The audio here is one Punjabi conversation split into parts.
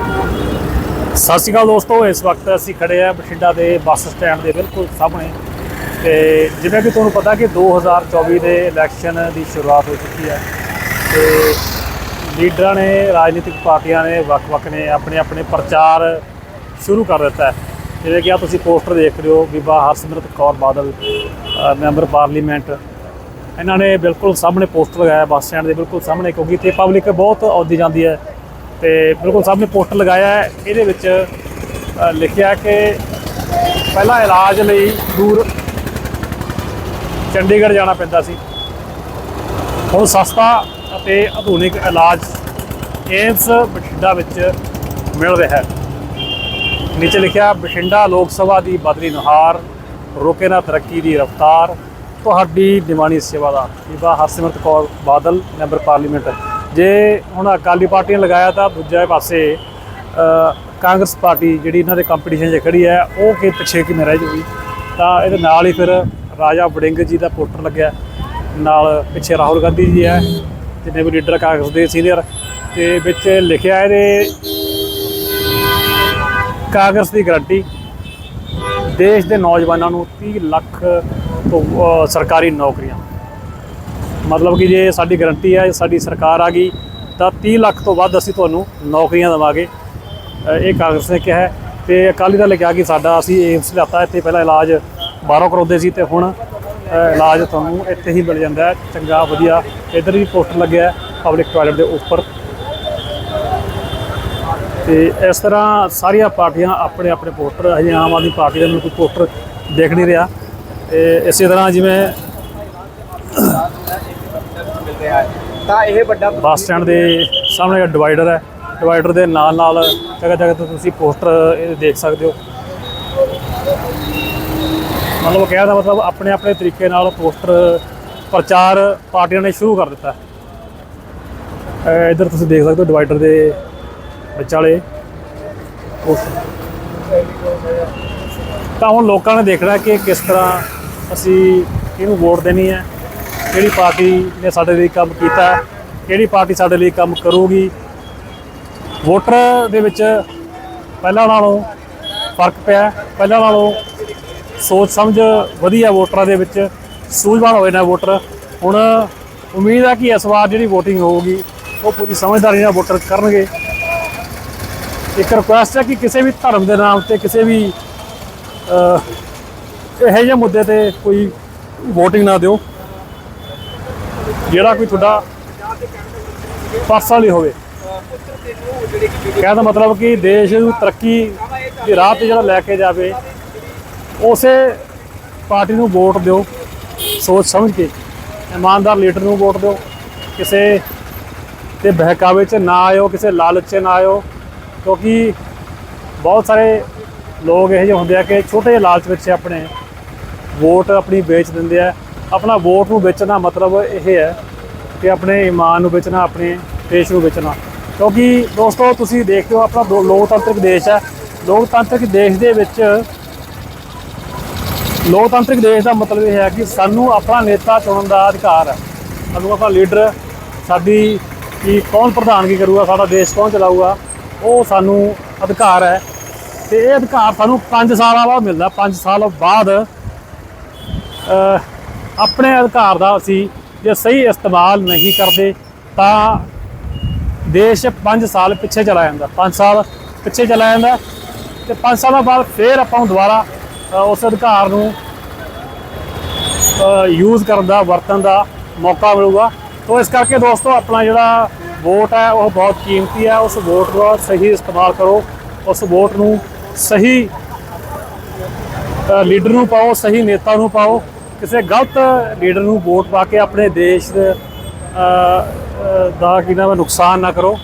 ਸਤਿ ਸ਼੍ਰੀ ਅਕਾਲ ਦੋਸਤੋ, ਇਸ ਵਕਤ ਅਸੀਂ ਖੜੇ ਆ ਬਠਿੰਡਾ ਦੇ ਬੱਸ ਸਟੈਂਡ ਦੇ ਬਿਲਕੁਲ ਸਾਹਮਣੇ ਤੇ ਜਿਵੇਂ ਕਿ ਤੁਹਾਨੂੰ ਪਤਾ ਕਿ 2024 ਦੇ ਇਲੈਕਸ਼ਨ ਦੀ ਸ਼ੁਰੂਆਤ ਹੋ ਚੁੱਕੀ ਹੈ ਤੇ ਲੀਡਰਾਂ ਨੇ, ਰਾਜਨੀਤਿਕ ਪਾਰਟੀਆਂ ਨੇ ਵੱਖ-ਵੱਖ ਨੇ ਆਪਣੇ ਆਪਣੇ ਪ੍ਰਚਾਰ ਸ਼ੁਰੂ ਕਰ ਦਿੱਤਾ ਹੈ। ਜਿਵੇਂ ਕਿ ਆ ਤੁਸੀਂ ਪੋਸਟਰ ਦੇਖ ਰਹੇ ਹੋ, ਬੀਬਾ ਹਰਸਿਮਰਤ ਕੌਰ ਬਾਦਲ ਮੈਂਬਰ ਪਾਰਲੀਮੈਂਟ। ਇਹਨਾਂ ਨੇ ਬਿਲਕੁਲ ਸਾਹਮਣੇ ਪੋਸਟਰ ਲਗਾਇਆ ਬੱਸ ਸਟੈਂਡ ਦੇ ਬਿਲਕੁਲ ਸਾਹਮਣੇ, ਕਿਉਂਕਿ ਇੱਥੇ ਪਬਲਿਕ ਬਹੁਤ ਆਉਂਦੀ ਜਾਂਦੀ ਹੈ। ਤੇ ਬਿਲਕੁਲ ਸਾਹਮਣੇ ਪੋਸਟਰ ਲਗਾਇਆ ਹੈ। ਇਹਦੇ ਵਿੱਚ ਲਿਖਿਆ ਕਿ ਪਹਿਲਾਂ ਇਲਾਜ ਲਈ ਦੂਰ ਚੰਡੀਗੜ੍ਹ ਜਾਣਾ ਪੈਂਦਾ ਸੀ। ਹੁਣ ਸਸਤਾ ਅਤੇ ਆਧੁਨਿਕ ਇਲਾਜ ਏਮਸ ਬਠਿੰਡਾ ਵਿੱਚ ਮਿਲ ਰਿਹਾ ਹੈ। ਨੀਚੇ ਲਿਖਿਆ, ਬਠਿੰਡਾ ਲੋਕ ਸਭਾ ਦੀ ਬਦਲੀ ਨੁਹਾਰ ਰੋਕੇ ਨਾ ਤਰੱਕੀ ਦੀ ਰਫ਼ਤਾਰ, ਤੁਹਾਡੀ ਨਿਮਾਣੀ ਸੇਵਾਦਾਰ ਬੀਬਾ ਹਰਸਿਮਰਤ ਕੌਰ ਬਾਦਲ, ਮੈਂਬਰ ਪਾਰਲੀਮੈਂਟ। ਜੇ ਹੁਣ ਅਕਾਲੀ ਪਾਰਟੀ ਨੇ ਲਗਾਇਆ ਤਾਂ ਦੂਜੇ ਪਾਸੇ ਕਾਂਗਰਸ ਪਾਰਟੀ ਜਿਹੜੀ ਇਹਨਾਂ ਦੇ ਕੰਪੀਟੀਸ਼ਨ 'ਚ ਖੜੀ ਹੈ, ਉਹ ਕਿ ਪਿੱਛੇ ਕਿਵੇਂ ਰਹਿ ਜੂਗੀ? ਤਾਂ ਇਹਦੇ ਨਾਲ ਹੀ ਫਿਰ ਰਾਜਾ ਵੜਿੰਗ ਜੀ ਦਾ ਪੋਸਟਰ ਲੱਗਿਆ। ਨਾਲ ਪਿੱਛੇ ਰਾਹੁਲ ਗਾਂਧੀ ਜੀ ਹੈ, ਜਿੰਨੇ ਵੀ ਲੀਡਰ ਕਾਂਗਰਸ ਦੇ ਸੀਨੀਅਰ, ਤੇ ਵਿੱਚ ਲਿਖਿਆ ਇਹਦੇ ਕਾਂਗਰਸ ਦੀ ਗਾਰੰਟੀ। ਦੇਸ਼ ਦੇ ਨੌਜਵਾਨਾਂ ਨੂੰ 30 ਲੱਖ ਤੋਂ ਸਰਕਾਰੀ ਨੌਕਰੀਆਂ। ਮਤਲਬ ਕਿ ਜੇ ਸਾਡੀ ਗਰੰਟੀ ਹੈ ਸਾਡੀ ਸਰਕਾਰ ਆ ਗਈ, ਤਾਂ 30 ਲੱਖ ਤੋਂ ਵੱਧ ਅਸੀਂ ਤੁਹਾਨੂੰ ਨੌਕਰੀਆਂ ਦੇਵਾਂਗੇ। ਇਹ ਕਾਂਗਰਸ ਨੇ ਕਿਹਾ ਹੈ। ਤੇ ਅਕਾਲੀ ਦਲ ਨੇ ਕਿਹਾ ਕਿ ਸਾਡਾ ਅਸੀਂ ਏਮਸ ਲਿਆਤਾ, ਇੱਥੇ ਪਹਿਲਾਂ ਇਲਾਜ ਬਾਹਰੋਂ ਕਰਾਉਂਦੇ ਸੀ ਤੇ ਹੁਣ ਇਲਾਜ ਤੁਹਾਨੂੰ ਇੱਥੇ ਹੀ ਮਿਲ ਜਾਂਦਾ ਹੈ। ਚੰਗਾ, ਵਧੀਆ, ਇੱਧਰ ਵੀ ਪੋਸਟਰ ਲੱਗਿਆ ਪਬਲਿਕ ਟਾਇਲਟ ਦੇ ਉੱਪਰ। ਤੇ ਇਸ ਤਰ੍ਹਾਂ ਸਾਰੀਆਂ ਪਾਰਟੀਆਂ ਆਪਣੇ ਆਪਣੇ ਪੋਸਟਰ ਹਜੇ ਆਮ ਆਦਮੀ ਪਾਰਟੀ ਦਾ ਮੈਨੂੰ ਕੋਈ ਪੋਸਟਰ ਦੇਖ ਨਹੀਂ ਰਿਹਾ। ਤੇ ਇਸੇ ਤਰ੍ਹਾਂ ਜਿਵੇਂ ਤਾਂ ਇਹ ਵੱਡਾ ਬੱਸ ਸਟੈਂਡ ਦੇ ਸਾਹਮਣੇ ਡਿਵਾਈਡਰ ਹੈ। ਡਿਵਾਈਡਰ ਦੇ ਨਾਲ ਨਾਲ ਜਗ੍ਹਾ ਜਗ੍ਹਾ ਤੇ ਤੁਸੀਂ ਪੋਸਟਰ ਇਹ ਦੇਖ ਸਕਦੇ ਹੋ। ਮਤਲਬ ਕਹਿਣ ਦਾ ਮਤਲਬ ਆਪਣੇ ਆਪਣੇ ਤਰੀਕੇ ਨਾਲ ਪੋਸਟਰ ਪ੍ਰਚਾਰ ਪਾਰਟੀਆਂ ਨੇ ਸ਼ੁਰੂ ਕਰ ਦਿੱਤਾ। ਹੈ ਇੱਧਰ ਤੁਸੀਂ ਦੇਖ ਸਕਦੇ ਹੋ ਡਿਵਾਈਡਰ ਦੇ ਵਿਚਾਲੇ ਤਾਂ ਹੁਣ ਲੋਕਾਂ ਨੇ ਦੇਖਣਾ ਕਿ ਕਿਸ ਤਰ੍ਹਾਂ ਅਸੀਂ ਇਹਨੂੰ ਵੋਟ ਦੇਣੀ ਹੈ। ਕਿਹੜੀ ਪਾਰਟੀ ਨੇ ਸਾਡੇ ਲਈ ਕੰਮ ਕੀਤਾ, ਕਿਹੜੀ ਪਾਰਟੀ ਸਾਡੇ ਲਈ ਕੰਮ ਕਰੂਗੀ। ਵੋਟਰ ਦੇ ਵਿੱਚ ਪਹਿਲਾਂ ਨਾਲੋਂ ਫ਼ਰਕ ਪਿਆ, ਪਹਿਲਾਂ ਨਾਲੋਂ ਸੋਚ ਸਮਝ ਵਧੀਆ ਵੋਟਰਾਂ ਦੇ ਵਿੱਚ ਸੂਝਵਾਨ ਹੋਏ ਨੇ ਵੋਟਰ। ਹੁਣ ਉਮੀਦ ਹੈ ਕਿ ਇਸ ਵਾਰ ਜਿਹੜੀ VOTING ਹੋਊਗੀ, ਉਹ ਪੂਰੀ ਸਮਝਦਾਰੀ ਨਾਲ ਵੋਟਰ ਕਰਨਗੇ। ਇੱਕ ਰਿਕੁਐਸਟ ਹੈ ਕਿ ਕਿਸੇ ਵੀ ਧਰਮ ਦੇ ਨਾਮ ਤੇ ਕਿਸੇ ਵੀ ਇਹੋ ਜਿਹੇ ਮੁੱਦੇ ਤੇ ਕੋਈ VOTING ਨਾ ਦਿਓ। ਜਿਹੜਾ ਕੋਈ ਤੁਹਾਡਾ ਪਰਸਨਲੀ ਹੋਵੇ। ਕਹਿਣ ਦਾ ਮਤਲਬ ਕਿ ਦੇਸ਼ ਨੂੰ ਤਰੱਕੀ ਦੀ ਰਾਹ ਤੇ ਜਿਹੜਾ ਲੈ ਕੇ ਜਾਵੇ, ਉਸੇ ਪਾਰਟੀ ਨੂੰ ਵੋਟ ਦਿਓ, ਸੋਚ ਸਮਝ ਕੇ, ਇਮਾਨਦਾਰ ਲੀਡਰ ਨੂੰ ਵੋਟ ਦਿਓ, ਕਿਸੇ ਤੇ ਬਹਿਕਾਵੇ 'ਚ ਨਾ ਆਇਓ, ਕਿਸੇ ਲਾਲਚ 'ਚ ਨਾ ਆਇਓ, ਕਿਉਂਕਿ ਬਹੁਤ ਸਾਰੇ ਲੋਕ ਇਹੋ ਜਿਹੇ ਹੁੰਦੇ ਆ ਕਿ ਛੋਟੇ ਜਿਹੇ ਲਾਲਚ ਵਿੱਚ ਆਪਣੇ ਵੋਟ ਆਪਣੀ ਵੇਚ ਦਿੰਦੇ ਆ। ਆਪਣਾ ਵੋਟ ਨੂੰ ਵੇਚਣਾ ਮਤਲਬ ਇਹ ਹੈ ਕਿ ਆਪਣੇ ਇਮਾਨ ਨੂੰ ਵੇਚਣਾ, ਆਪਣੇ ਦੇਸ਼ ਨੂੰ ਵੇਚਣਾ। ਕਿਉਂਕਿ ਦੋਸਤੋ, ਤੁਸੀਂ ਦੇਖਦੇ ਹੋ ਆਪਣਾ ਦੋ- ਲੋਕਤੰਤਰਿਕ ਦੇਸ਼ ਹੈ। ਲੋਕਤੰਤਰਿਕ ਦੇਸ਼ ਦੇ ਵਿੱਚ ਲੋਕਤੰਤਰਿਕ ਦੇਸ਼ ਦਾ ਮਤਲਬ ਇਹ ਹੈ ਕਿ ਸਾਨੂੰ ਆਪਣਾ ਨੇਤਾ ਚੁਣਨ ਦਾ ਅਧਿਕਾਰ ਹੈ। ਸਾਨੂੰ ਆਪਣਾ ਲੀਡਰ, ਸਾਡੀ ਕੀ ਕੌਣ ਪ੍ਰਧਾਨਗੀ ਕਰੂਗਾ, ਸਾਡਾ ਦੇਸ਼ ਕੌਣ ਚਲਾਊਗਾ, ਉਹ ਸਾਨੂੰ ਅਧਿਕਾਰ ਹੈ। ਤੇ ਇਹ ਅਧਿਕਾਰ ਸਾਨੂੰ 5 ਸਾਲਾਂ ਬਾਅਦ ਮਿਲਦਾ। 5 ਸਾਲ ਬਾਅਦ ਆਪਣੇ ਅਧਿਕਾਰ ਦਾ ਅਸੀਂ ਜੇ ਸਹੀ ਇਸਤੇਮਾਲ ਨਹੀਂ ਕਰਦੇ, ਤਾਂ ਦੇਸ਼ 5 ਸਾਲ ਪਿੱਛੇ ਚਲਾ ਜਾਂਦਾ। 5 ਸਾਲ ਪਿੱਛੇ ਚਲਾ ਜਾਂਦਾ ਤੇ 5 ਸਾਲਾਂ ਬਾਅਦ ਫੇਰ ਆਪਾਂ ਨੂੰ ਦੁਬਾਰਾ ਉਸ ਅਧਿਕਾਰ ਨੂੰ ਯੂਜ਼ ਕਰਨ ਦਾ, ਵਰਤਣ ਦਾ ਮੌਕਾ ਮਿਲੂਗਾ। ਤੋਂ ਇਸ ਕਰਕੇ ਦੋਸਤੋ, ਆਪਣਾ ਜਿਹੜਾ ਵੋਟ ਹੈ, ਉਹ ਬਹੁਤ ਕੀਮਤੀ ਹੈ। ਉਸ ਵੋਟ ਦਾ ਸਹੀ ਇਸਤੇਮਾਲ ਕਰੋ। ਉਸ ਵੋਟ ਨੂੰ ਸਹੀ ਲੀਡਰ ਨੂੰ ਪਾਓ, ਸਹੀ ਨੇਤਾ ਨੂੰ ਪਾਓ। ਕਿਸੇ ਗਲਤ ਲੀਡਰ ਨੂੰ ਵੋਟ ਪਾ ਕੇ ਆਪਣੇ ਦੇਸ਼ ਦਾ ਕੀ ਨਾਮ ਨੁਕਸਾਨ ਨਾ ਕਰੋ।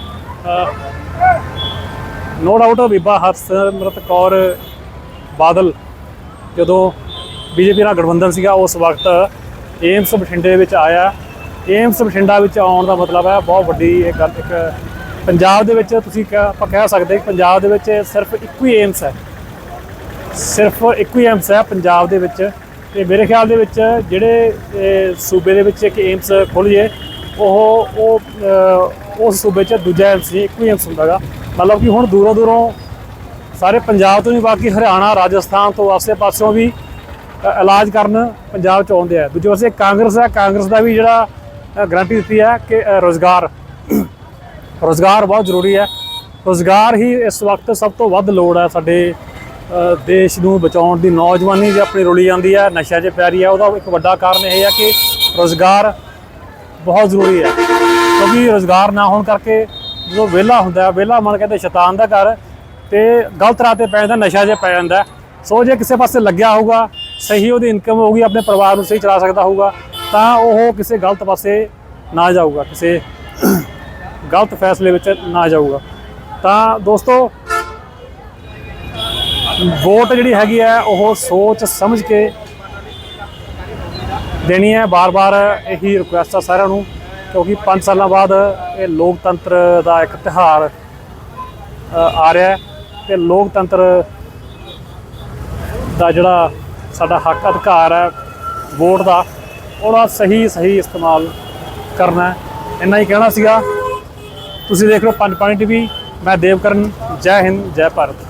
ਨੋ ਡਾਊਟ ਬੀਬਾ ਹਰਸਿਮਰਤ ਕੌਰ ਬਾਦਲ ਜਦੋਂ ਬੀਜੇਪੀ ਨਾਲ ਗਠਬੰਧਨ ਸੀਗਾ, ਉਸ ਵਕਤ ਏਮਸ ਬਠਿੰਡੇ ਵਿੱਚ ਆਇਆ। ਏਮਸ ਬਠਿੰਡਾ ਵਿੱਚ ਆਉਣ ਦਾ ਮਤਲਬ ਹੈ, ਬਹੁਤ ਵੱਡੀ ਇਹ ਗੱਲ, ਇੱਕ ਪੰਜਾਬ ਦੇ ਵਿੱਚ ਤੁਸੀਂ ਕਹਿ- ਆਪਾਂ ਕਹਿ ਸਕਦੇ ਕਿ ਪੰਜਾਬ ਦੇ ਵਿੱਚ ਸਿਰਫ ਇੱਕੋ ਹੀ ਏਮਸ ਹੈ। ਸਿਰਫ ਇੱਕੋ ਹੀ ਏਮਸ ਹੈ ਪੰਜਾਬ ਦੇ ਵਿੱਚ। ਤੇ ਮੇਰੇ ਖਿਆਲ ਦੇ ਵਿੱਚ ਜਿਹੜੇ ਸੂਬੇ ਦੇ ਵਿੱਚ ਇੱਕ ਏਮਸ ਖੁੱਲ੍ਹ ਜੇ ਉਹ ਉਹ ਉਸ ਸੂਬੇ 'ਚ ਦੂਜਾ ਏਮਸ ਐਮਸੀ ਇੱਕੋ ਹੀ ਐਮਸੀ ਹੁੰਦਾਗਾ ਮਤਲਬ ਕਿ ਹੁਣ ਦੂਰੋਂ ਦੂਰੋਂ ਸਾਰੇ ਪੰਜਾਬ ਤੋਂ ਹੀ ਬਾਕੀ ਹਰਿਆਣਾ ਰਾਜਸਥਾਨ ਤੋਂ ਆਸੇ-ਪਾਸਿਓਂ ਵੀ ਇਲਾਜ ਕਰਨ ਪੰਜਾਬ 'ਚ ਆਉਂਦੇ ਆ। ਦੂਜੇ ਪਾਸੇ ਕਾਂਗਰਸ ਹੈ ਕਾਂਗਰਸ ਦਾ ਵੀ ਜਿਹੜਾ ਗਰੰਟੀ ਦਿੱਤੀ ਹੈ ਕਿ ਅ, ਰੋਜ਼ਗਾਰ ਰੋਜ਼ਗਾਰ ਬਹੁਤ ਜ਼ਰੂਰੀ ਹੈ। ਰੋਜ਼ਗਾਰ ਹੀ ਇਸ ਵਕਤ ਸਭ ਤੋਂ ਵੱਧ ਲੋੜ ਹੈ ਸਾਡੇ ਦੇਸ਼ ਨੂੰ ਬਚਾਉਣ ਦੀ ਨੌਜਵਾਨੀ ਜੇ ਆਪਣੀ ਰੁਲੀ ਜਾਂਦੀ ਹੈ, ਨਸ਼ਿਆਂ 'ਚ ਪੈ ਰਹੀ ਹੈ, ਉਹਦਾ ਇੱਕ ਵੱਡਾ ਕਾਰਨ ਇਹ ਹੈ ਕਿ ਰੋਜ਼ਗਾਰ ਬਹੁਤ ਜ਼ਰੂਰੀ ਹੈ। ਕਿਉਂਕਿ ਰੋਜ਼ਗਾਰ ਨਾ ਹੋਣ ਕਰਕੇ ਜਦੋਂ ਵਿਹਲਾ ਹੁੰਦਾ ਵਿਹਲਾ ਮਨ ਕਹਿੰਦੇ ਸ਼ੈਤਾਨ ਦਾ ਘਰ ਤੇ ਗਲਤ ਰਾਹ ਤੇ ਪੈ ਜਾਂਦਾ ਨਸ਼ਾ 'ਚ ਪੈ ਜਾਂਦਾ ਸੋ ਜੇ ਕਿਸੇ ਪਾਸੇ ਲੱਗਿਆ ਹੋਊਗਾ, ਸਹੀ ਉਹਦੀ ਇਨਕਮ ਹੋਊਗੀ, ਆਪਣੇ ਪਰਿਵਾਰ ਨੂੰ ਸਹੀ ਚਲਾ ਸਕਦਾ ਹੋਊਗਾ, ਤਾਂ ਉਹ ਕਿਸੇ ਗਲਤ ਪਾਸੇ ਨਾ ਜਾਊਗਾ, ਕਿਸੇ ਗਲਤ ਫੈਸਲੇ ਵਿੱਚ ਨਾ ਜਾਊਗਾ। ਤਾਂ ਦੋਸਤੋ ਵੋਟ ਜਿਹੜੀ ਹੈਗੀ ਹੈ, ਉਹ ਸੋਚ ਸਮਝ ਕੇ ਦੇਣੀ ਹੈ। ਬਾਰ-ਬਾਰ ਇਹੀ ਰਿਕੁਐਸਟ ਆ ਸਾਰਿਆਂ ਨੂੰ, ਕਿਉਂਕਿ 5 ਸਾਲਾਂ ਬਾਅਦ ਇਹ ਲੋਕਤੰਤਰ ਦਾ ਇੱਕ ਤਿਹਾਰ ਆ ਰਿਹਾ ਹੈ ਤੇ ਲੋਕਤੰਤਰ ਦਾ ਜਿਹੜਾ ਸਾਡਾ ਹੱਕ ਅਧਿਕਾਰ ਹੈ ਵੋਟ ਦਾ, ਉਹਦਾ ਸਹੀ ਸਹੀ ਇਸਤੇਮਾਲ ਕਰਨਾ ਇੰਨਾ ਹੀ ਕਹਿਣਾ ਸੀਗਾ। ਤੁਸੀਂ ਦੇਖ ਰਹੇ ਹੋ ਪੰਜ ਪਾਣੀ ਟੀਵੀ, ਮੈਂ ਦੇਵਕਰਨ, ਜੈ ਹਿੰਦ, ਜੈ ਭਾਰਤ।